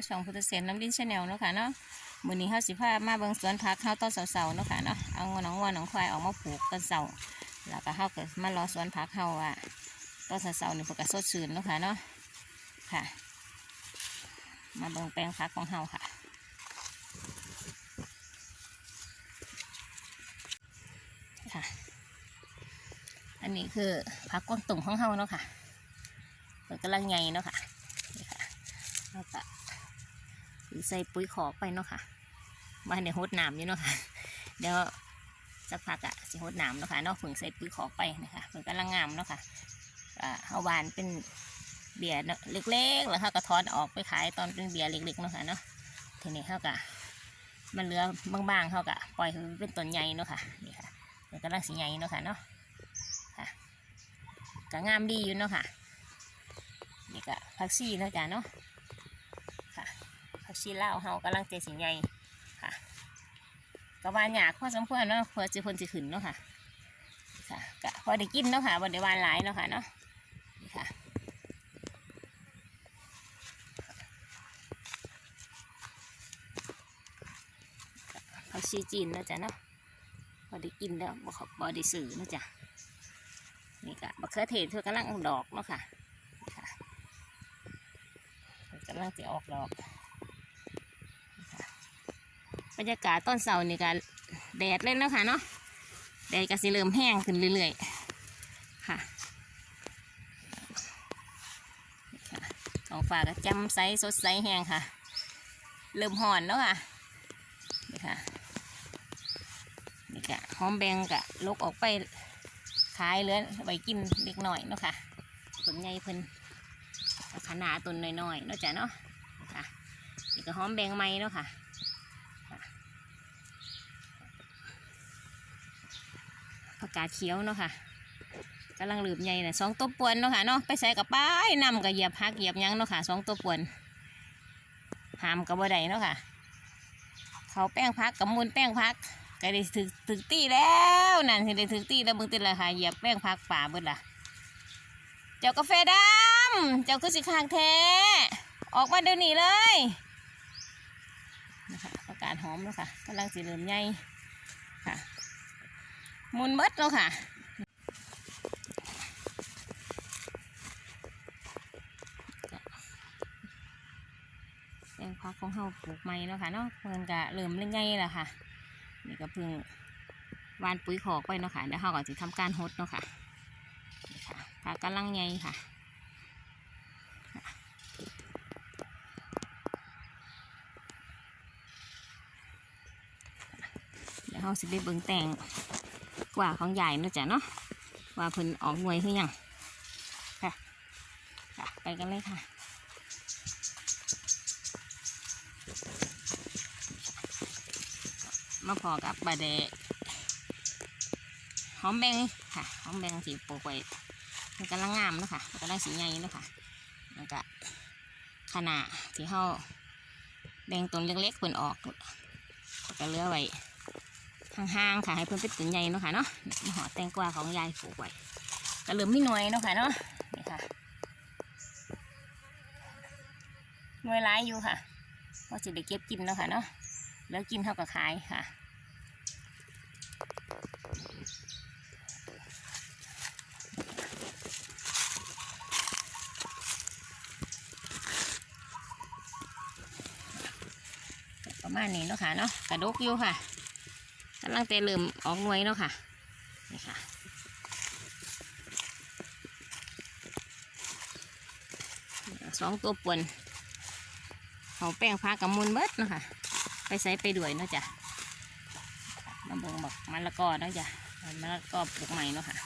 กับช่องพุทธเสนน้ำดินชาแนลเนาะค่ะเนาะมือนี้เฮาสิพามาเบิ่งสวนผักเฮาตอนเสาๆเนาะค่ะเนาะเอางวหนองวัวหนองควายออกมาปลูกตอนเสาแล้วก็เฮาก็มารอสวนผักเฮาว่าตอนเสาๆนี่เพิ่นก็สดชื่นเนาะค่ะเนาะค่ะ มาเบิ่งแปลงผักของเฮาค่ะค่ะ อันนี้คือผักกวางตุ่งของเฮาเนาะค่ะมันกำลังใหญ่เนาะค่ะนี่ค่ะแล้วก็ ใส่ปุ๋ยขอกไปเนาะค่ะมาในหดน้ำอยู่เนาะค่ะเดี๋ยวสักพักอะสิหดน้ำเนาะค่ะเนาะฝึงใส่ปุ๋ยขอกไปนะคะมันกำลังงามเนาะค่ะอ่าเอาหวานเป็นเบียร์เนาะเล็กๆแล้วเขาก็ทอนออกไปขายตอนเป็นเบียร์เล็กๆเนาะค่ะเนาะทีนี้เขาก็มันเหลือบางๆเขาก็ปล่อยเป็นต้นใหญ่เนาะค่ะนี่ค่ะมันกำลังสีใหญ่เนาะค่ะเนาะค่ะก็งามดีอยู่เนาะค่ะนี่ก็ผักชีเนาะจ้ะเนาะ ชีลาวเฮากำลังเตสีใหญ่ค่ะก็หวานหยากพอสมควรเนาะเพื่อจะพ้นจะขึ้นเนาะค่ะค่ะก็พอได้กินเนาะค่ะบนได้วานหลายเนาะค่ะเนาะนี่ค่ะผักชีจีนเนาะจ้ะเนาะพอได้กินแล้วบ่ขบอได้สื่อนะจ๊ะนี่ก็มะเขือเทศเธอกำลังออกดอกเนาะค่ะนี่ค่ะกำลังจะออกดอก บรรยากาศต้นเสานี่ก็แดดเล่นแล้วค่ะเนาะแดดก็สิเริ่มแห้งขึ้นเรื่อยๆค่ะท้องฟ้าก็จำใสสดใสแห้งค่ะ เริ่มห่อนแล้วค่ะนี่ค่ะนี่กะหอมแบงกะลกออกไปขายเหลือไว้กินเล็กหน่อยเนาะค่ะต้นใหญ่เพิ่นขนาดต้นน้อยๆเนาะจ้ะเนาะค่ะนี่ก็หอมแบงไม้เนาะค่ะ กกาดเขียวเนาะค่ะกำลังหลืบใหญ่น่ะสองตัวปวนเนาะค่ะเนาะไปใส่กับป้ายนำกับเหยียบพักเหยียบยั้งเนาะค่ะสองตัวปวนหามกับบ่ได้เนาะค่ะ เขาแป้งพักกับมูลแป้งพักก็ได้ถึกถึกตีแล้วนั่นสิได้ถึกตีแล้วมึงติดละค่ะเหยียบแป้งพักป่าเบิดละเจ้ากาแฟดำเจ้าคือสิคางแท้ออกมาเดี๋ยวนี้เลยนะคะประกาศหอมแล้วค่ะกำลังสีเหลืองใหญ่ค่ะ มุนเบิดแล้วค่ะแป้งพักของเฮาปลูกใหม่แล้วค่ะเนาะเพิ่นกะเริ่มเล่นใหญ่แล้วค่ะ นี่ก็เพิ่งวานปุ๋ยขอกไปเนาะค่ะเดี๋ยวเขาก็จะทำการฮดเนาะค่ะนี่ค่ะผักกำลังใหญ่ค่ะเดี๋ยวเขาสิไปเบิ่งแต่ง กว่าของใหญ่นะจ้ะเนาะว่าเพิ่นออกหน่วยคือยังค่ะค่ะ ไปกันเลยค่ะมาพอกับบาเดหอมแบงค่ะหอมแบงสีปลูกไว้มันกำลังงามนะคะมันกำลังสีใหญ่นะคะแล้วก็ขนาดที่เขาแบงต้นเล็กๆเพิ่นออกก็เหลือไว้ ห่างๆค่ะให้เพิ่อนเป็นต้นใหญ่เนาะค่ะเนาะห่อแตงกวาของยายปลูกไว้ก็เหลือไม่หน่วยเนาะค่ะเนาะนี่ค่ะหน่วยร้ายอยู่ค่ะก็จะได้เก็บกินเนาะค่ะเนาะแล้วกินเท่ากับขายค่ะประมาณนี้เนาะค่ะเนาะกระดกอยู่ค่ะ กำลังแต่เริ่มออกหน่วยเนาะค่ะนี่ค่ะสองตัวป่วนเขาแป้งพากับมูลเบิดเนาะค่ะไปใส่ไปด้วยเนาะจ้ะมาเบิ่งบักมะละกอเนาะจ้ะมะละกอปลูกใหม่เนาะค่ะ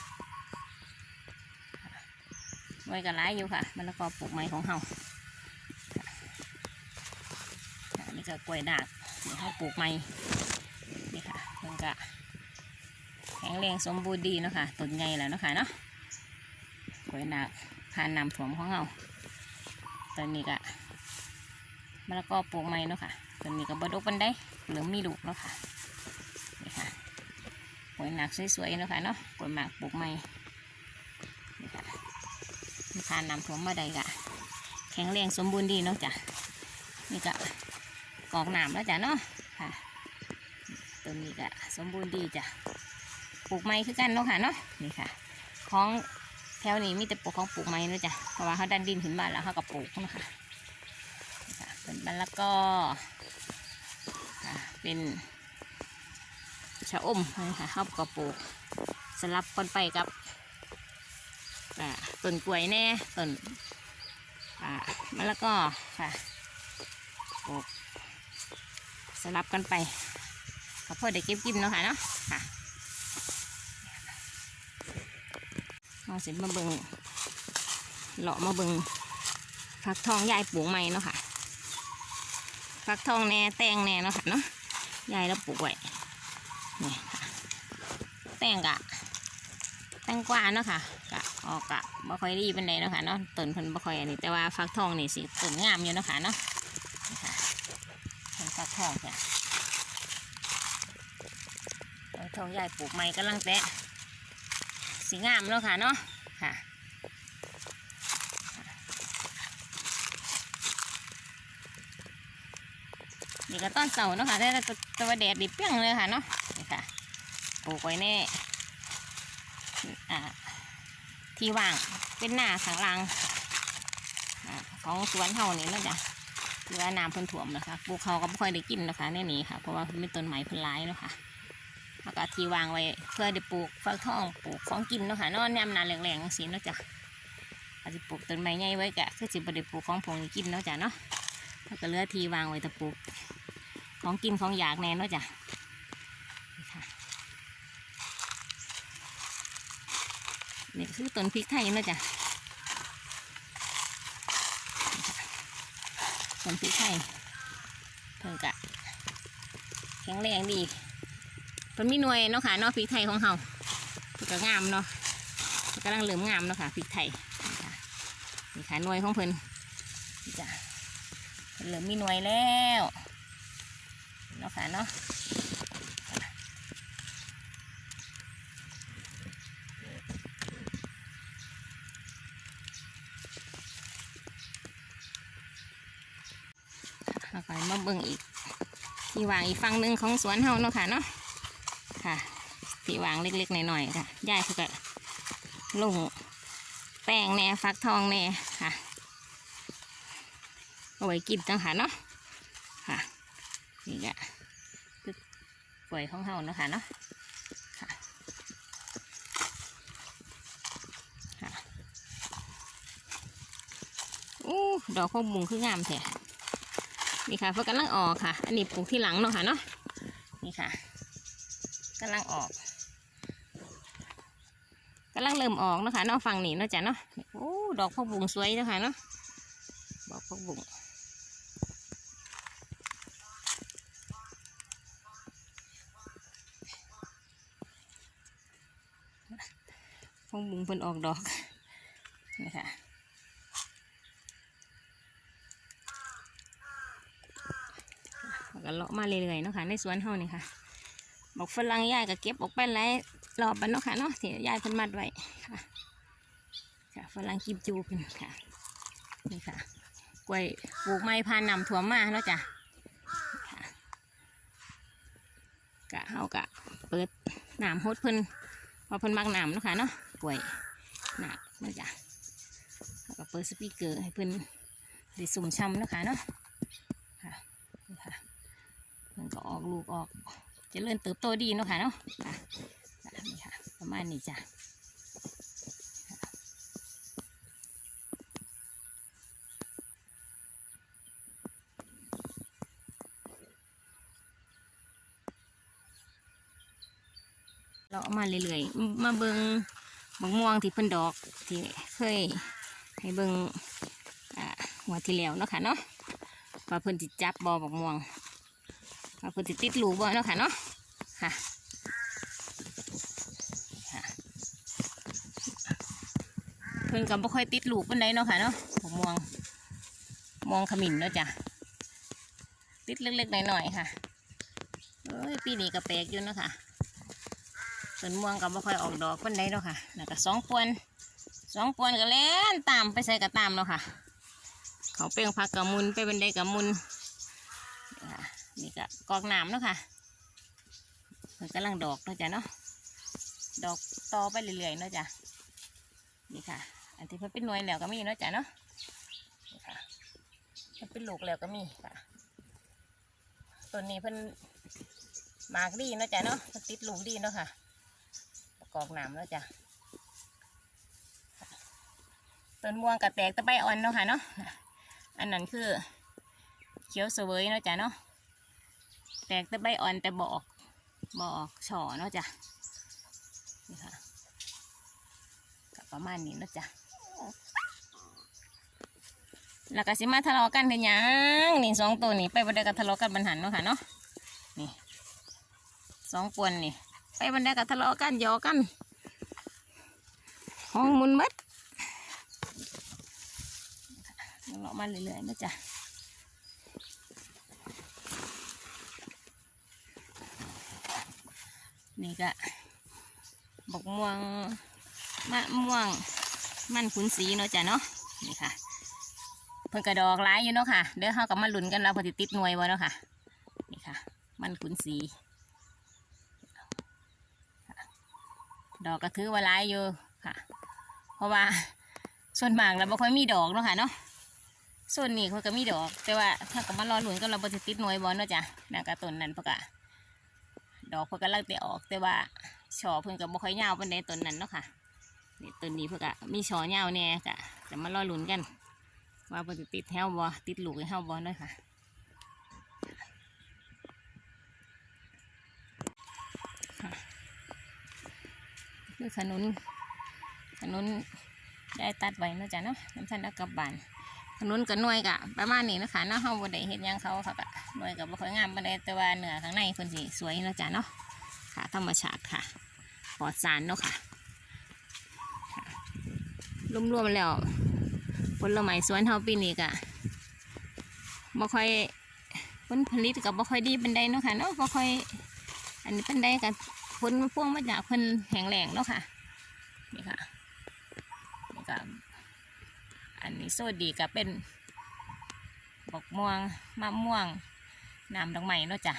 ไว้กันร้ายอยู่ค่ะมะละกอปลูกใหม่ของเฮาอันนี่ก็กล้วยดากเดี๋ยวเขาปลูกใหม่ ค่ะมันก็แข็งแรงสมบูรณ์ดีเนาะค่ะต้นใหญ่แล้วเนาะค่ะเนาะกล้วยดากผ่านน้ำถ่วมของเฮาตอนนี้ก็มะละกอปลูกใหม่เนาะค่ะตัวนี้ก็บดกบันได้เหลือมีลูกเนาะค่ะนี่ค่ะผลหนักสวยๆเนาะค่ะเนาะผลหมากปลูกใหม่นี่ค่ะมีทานนำถมมาได้กะแข็งแรงสมบูรณ์ดีเนาะจ้ะนี่ก็กอกน้ำแล้วจ้ะเนาะ นนี้ก็สมบูรณ์ดีจ้ะปลูกไม้คือกันเนาะค่ะเนาะนี่ค่ะ ของแถวนี้มีแต่ปลูกของปลูกไม้เนาะจ้ะเพราะว่าเขาดันดินขึ้นมาแล้วเขาก็ปลูกเนาะค่ะเป็นมะละกอค่ะเป็นชะอมนี่ค่ะเขาก็ปลูกสลับกันไปกับอ่าต้นกล้วยแน่ต้นอ่ามะละกอค่ะปลูกสลับกันไป ก็พอได้เก็บกินเนาะค่ะเนาะค่ะเราสิมาเบิงเลาะมาเบิงฟักทองยายปลูกใหม่เนาะค่ะฟักทองแหน่แตงแหน่เนาะค่ะเนาะยายเราปลูกไว้นี่ค่ะแตงกะแตงกวาเนาะค่ะกะออกกะบ่ค่อยดีเป็นไดเนาะค่ะเนาะต้นพิ่นบ่ค่อยอันนี้แต่ว่าฟักทองนี่สิต้นงามอยู่เนาะค่ะเนาะนี่ค่ะเพิ่นฟักทองจ้ะฟัก ทองยายปลูกใหม่กำลังแตะสีงามเนาะค่ะเนาะค่ะนี่ก็ต้นเสาเนาะค่ะได้ตัวตัวแดดดิเปรี้ยงเลยค่ะเนาะนี่ค่ะปลูกไว้แน่อ่าที่ว่างเป็นหน้าข้างล่างอ่าของสวนเฮานี่นะจ้ะที่ว่าน้ำเพิ่นถ่วมนะคะปลูกเขาก็ไม่ค่อยได้กินนะคะในนี้ค่ะ เพราะว่ามีต้นไม้เพิ่นร้ายเนาะค่ะ แล้วก็ที่วางไว้เพื่อได้ปลูกฟักทองปลูกของกินเนาะค่ะนอนแนมนาแรงๆสิเนาะจ้ะอาจจะปลูกต้นไม้ใหญ่ไว้กะคือสิบได้ปลูกของผงกินเนาะจ้ะเนาะแล้วก็เลือที่วางไว้แต่ปลูกของกินของอยากแน่เนาะจ้ะนี่คือต้นพริกไทยเนาะจ้ะต้นพริกไทยเพิ่งกะแข็งแรงดี เพิ่นมีหน่วยเนาะค่ะเนาะพริกไทยของเฮาเพิ่นก็งามเนาะเพิ่นกำลังเหลือมงามเนาะค่ะพริกไทยนี่ค่ะนี่ค่ะหน่วยของเพิ่นนี่จ้ะเพิ่นเหลือมีหน่วยแล้วเนาะค่ะเนาะเราก็มาเบิ่งอีกที่วางอีกฝั่งหนึ่งของสวนเฮาเนาะค่ะเนาะ ค่ะที่วางเล็กๆหน่อยๆค่ะยายเขาก็ลงแป้งแน่ฟักทองแน่ค่ะเอาไว้กินจังค่ะเนาะค่ะนี่ก็คือป่วยของเฮาเนาะค่ะเนาะค่ะอู้ดอกพวกบุ้งคืองามแท้นี่ค่ะเพื่อกำลังออกค่ะ อันนี้ปลูกที่หลังเนาะค่ะเนาะนี่ค่ะ กำลังออกกำลังเริ่มออกนะคะเนาะฝั่งนี้เนาะจ้ะเนาะโอ้ดอกพวกบุ๋งสวยนะคะเนาะดอกพวกบุ๋งพวกบุ๋งเพิ่นออกดอกนี่ค่ะก็เลาะมาเรื่อยๆเนาะค่ะในสวนเฮานี่ค่ะ บอกฝรั่งยายก็เก็บออกไปหลายรอบบันเนาะค่ะเนาะที่ยายเพิ่นมัดไว้ค่ะค่ะฝรั่งกิมจูเพิ่นค่ะนี่ค่ะกล้วยปลูกไม้พานนำถั่วมาเนาะจ้ะกะเฮากะเปิดหน้ำฮดเพิ่นพอเพิ่นมักหน้ำเนาะค่ะเนาะกล้วยหน้ำเนาะจ้ะแล้วก็เปิดสปีกเกอร์ให้เพิ่นได้สุ่มช่ำเนาะค่ะเนาะค่ะนี่ค่ะมันก็ออกลูกออก จะเริ่มเติบโตดีเนาะค่ะเนาะค่ะค่ะนี่ค่ะ ประมาณนี้จ้ะเราเอามาเรื่อยๆ มาเบิงบักม่วงที่เพิ่นดอกที่เคยให้เบิงอ่าหัวที่แล้วเนาะค่ะเนาะว่าเพิ่นจิจับบอบักม่วง ว่าเพิ่นสิติดลูกบ่เนาะค่ะเนาะค่ะเพิ่นก็บ่ค่อยติดลูกปานใดเนาะค่ะเนาะผมมองมองขมิ้นเนาะจ้ะติดเล็กๆหน่อยๆค่ะเอ้ยปีนี้ก็แปลกอยู่เนาะค่ะต้นม่วงก็บ่ค่อยออกดอกปานใดเนาะค่ะแล้วก็สองปวนสองปวนก็แล่นตามไปใส่กระตามเนาะค่ะ เขาเปลียงผักกระมุนไปเป็นใดกระมุน ก็กอกน้ำเนาะค่ะมันกำลังดอกเนาะจ้ะเนาะดอกต่อไปเรื่อยๆเนาะจ้ะนี่ค่ะ อันที่เพิ่นเป็นหน่วยแล้วก็มีเนาะจ้ะเนาะนี่ค่ะเพิ่นเป็นลูกแล้วก็มีค่ะต้นนี้เพิ่นหมากดีเนาะจ้ะเนาะเพิ่นติดลูกดีเนาะค่ะกอกน้ำเนาะจ้ะต้นม่วงกับแตกตะไบอ่อนเนาะค่ะเนาะอันนั้นคือเขียวเสวยเนาะจ้ะเนาะ แตกแต่ใบอ่อนแต่บออกบออกช่อเนาะจ้ะนี่ค่ะก็ประมาณนี้เนาะจ้ะแล้วก็สิมาทะเลาะกันเห็นยังนี่สองตัวนี่ไปบันไดก็ทะเลาะกันบันหันเนาะค่ะเนาะนี่สองปวนนี่ไปบันไดก็ทะเลาะกันหยอกันห้องมุนมัดทะเลาะมาเรื่อยๆเนาะจ้ะ นี่ก็บกม่วงมะม่วงมันขุนสีเนาะจ้ะเนาะนี่ค่ะ เพิ่นกระดอกร้ายอยู่เนาะค่ะ เดี๋ยวเขากับมาลุ้นกันเราพอติติดหน่วยบ่เนาะค่ะ นี่ค่ะ มันขุนสี ดอกก็ถือว่าร้ายอยู่ค่ะ เพราะว่าส่วนมากเราบ่ค่อยมีดอกเนาะค่ะเนาะส่วนนี้เขาก็มีดอก แต่ว่าถ้ากับมารอหลุนกันเราพอติติดหน่วยบ่เนาะจ้ะนากระต้นนั้นเพะกะ ดอกเพิ่นกำลังแต่ออกแต่ว่าช่อเพิ่นก็บบ่ค่อยยาวปานใดต้นนั้นเนาะค่ะนี่ต้นนี้เพิ่นก็มีช่อยาวแน่ก็จะมารอลุ้นกัน ว่าเพิ่นติดแถวบ่ติดลูกให้าบ่เนาะค่ะค่ะคือขนุนขนุนได้ตัดไว้เนาะจ้ะเนาะน้ำท่านเอากลับบ้าน ขนุนกับหน่วยกะประมาณนี้นะคะเนาะเฮาบ่ได้เฮ็ดหยังเขาเขาก็หน่วยก็บ่ค่อยงามปานใดแต่ว่าเนื้อข้างในเพิ่นสิสวยเนาะจ้ะเนาะค่ะธรรมชาติค่ะปลอดสารเนาะค่ะรวมๆแล้วผลไม้สวนเฮาปีนี้ก็บ่ค่อยผลผลิตก็บ่ค่อยดีเป็นใดเนาะค่ะเนาะบ่ค่อยอันนี้เป็นใดกับผลมันพ่วงมาจากเพิ่นแห้งแล้งเนาะค่ะนี่ค่ะนี่ก็อั นี้โซดีก็เป็นบกม่วงมะม่วงน้ำดอกไม้เนาะจ้ะ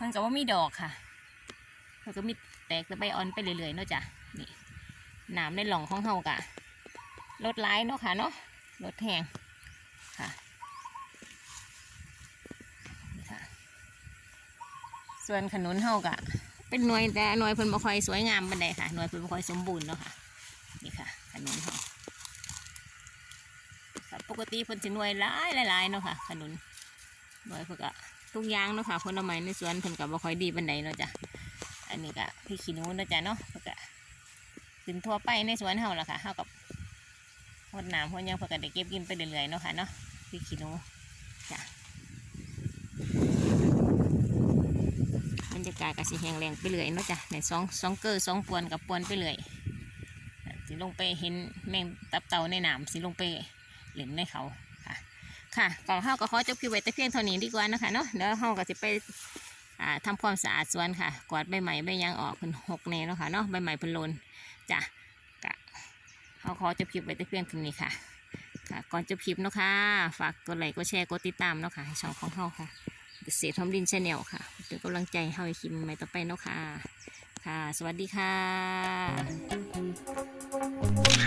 มันก็ว่ามีดอกค่ะมันก็มีแตกแต่ใบอ่อนไปเรื่อยๆเนาะจ้ะนี่น้ำในหล่องของเฮากะลดร้เนาะค่ะเนาะลดแห้งค่ะค่ะ ส่วนขนุนเฮากะเป็นหน่วยแต่หน่วยเพิ่นบ่ค่อยสวยงามปานใดค่ะหน่วยเพิ่นบ่ค่อยสมบูรณ์เนาะค่ะนี่ค่ะขนุนเฮา ปกติเพิ่นสิหน่วยหลายหลายเนาะค่ะขนุนหน่วยเพิ่นก็ทุกอย่างเนาะค่ะผลไม้ในสวนเพิ่นก็บ่ค่อยดีปานใดเนาะจ้ะอันนี้ก็พี่ขี้หนูเนาะจ้ะเนาะเพิ่นก็ขึ้นทั่วไปในสวนเฮาล่ะค่ะเฮากับหดน้ำหดยังเพิ่นก็ได้เก็บกินไปเรื่อยๆเนาะค่ะเนาะพี่ขี้หนูจ้ะบรรยากาศก็สิแห้งแรงไปเรื่อยเนาะจ้ะในสองสองเกอร์สองปวนกับปวนไปเรื่อยสิลงไปเห็นแมงตับเต่าในน้ำสิลงไป เล่นในเขาค่ะ ค่ะก่อนเฮาก็ขอจบคลิปไว้แต่เพียงเท่านี้ดีกว่านะคะเนาะเดี๋ยวเฮาก็จะไปอ่าทำความสะอาดสวนค่ะ กวาดใบใหม่ใบยางออกเพิ่นหกแน่เนาะค่ะเนาะใบใหม่เพิ่นลนจ้ะกะเฮาขอจบคลิปไว้แต่เพียงเท่านี้ค่ะ ค่ะ ก่อนจบคลิปเนาะค่ะ ฝากกดไลค์กดแชร์กดติดตามเนาะค่ะให้ช่องของเฮาค่ะเกษตรทอมดินชาแนลค่ะเป็นกำลังใจให้เฮาให้คลิปใหม่ต่อไปเนาะค่ะ ค่ะ สวัสดีค่ะ